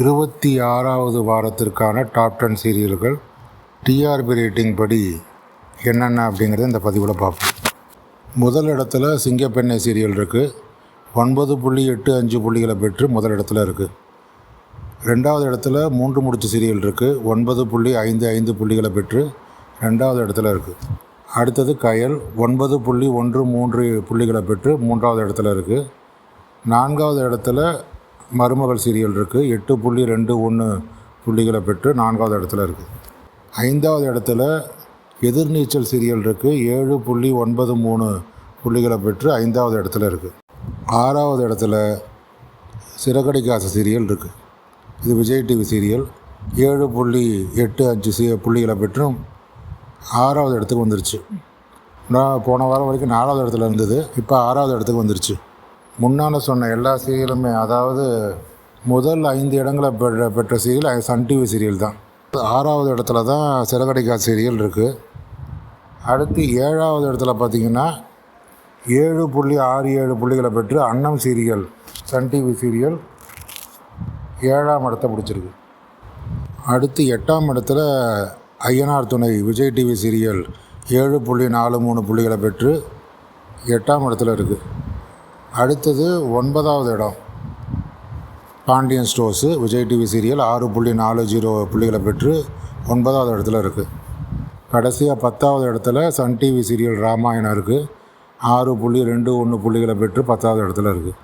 இருபத்தி ஆறாவது வாரத்திற்கான டாப் டென் சீரியல்கள் டிஆர்பி ரேட்டிங் படி என்னென்ன அப்படிங்கிறத இந்த பதிவில் பார்ப்போம். முதல் இடத்துல சிங்கப்பெண்ணை சீரியல் இருக்குது ஒன்பது புள்ளி எட்டு அஞ்சு புள்ளிகளை பெற்று முதல் இடத்துல இருக்குது ரெண்டாவது இடத்துல மூன்று முடிச்சு சீரியல் இருக்குது ஒன்பது புள்ளி ஐந்து ஐந்து புள்ளிகளை பெற்று ரெண்டாவது இடத்துல இருக்குது அடுத்தது கயல். ஒன்பது புள்ளி ஒன்று மூன்று புள்ளிகளை பெற்று மூன்றாவது இடத்துல இருக்குது நான்காவது இடத்துல மருமகள் சீரியல் இருக்குது எட்டு புள்ளி ரெண்டு ஒன்று புள்ளிகளை பெற்று நான்காவது இடத்துல இருக்குது ஐந்தாவது இடத்துல எதிர்நீச்சல் சீரியல் இருக்குது ஏழு புள்ளி ஒன்பது மூணு புள்ளிகளை பெற்று ஐந்தாவது இடத்துல இருக்குது ஆறாவது இடத்துல சிறகடிக்காச சீரியல் இருக்குது இது விஜய் டிவி சீரியல். ஏழு புள்ளி எட்டு அஞ்சு சி புள்ளிகளை பெற்றும் ஆறாவது இடத்துக்கு வந்துருச்சு. நான் போன வாரம் வரைக்கும் நாலாவது இடத்துல இருந்தது. இப்போ ஆறாவது இடத்துக்கு வந்துருச்சு. முன்னால் சொன்ன எல்லா சீரியலுமே அதாவது முதல் ஐந்து இடங்களை பெற்ற பெற்ற சீரியல் சன் டிவி சீரியல் தான். ஆறாவது இடத்துல தான் சிறகடிக்கா சீரியல் இருக்குது அடுத்து ஏழாவது இடத்துல பார்த்திங்கன்னா ஏழு புள்ளி ஆறு ஏழு புள்ளிகளை பெற்று அன்னம் சீரியல் சன் டிவி சீரியல் ஏழாம் இடத்த பிடிச்சிருக்கு. அடுத்து எட்டாம் இடத்துல ஐயனார் துணை விஜய் டிவி சீரியல் ஏழு புள்ளி நாலு மூணு புள்ளிகளை பெற்று எட்டாம் இடத்துல இருக்குது அடுத்தது ஒன்பதாவது இடம். Pandian stores Vijay TV serial ஆறு புள்ளி நாலு ஜீரோ புள்ளிகளை பெற்று ஒன்பதாவது இடத்துல இருக்குது கடைசியாக பத்தாவது இடத்துல சன் டிவி சீரியல் ராமாயணம் இருக்குது ஆறு புள்ளி ரெண்டு ஒன்று புள்ளிகளை பெற்று பத்தாவது இடத்துல இருக்குது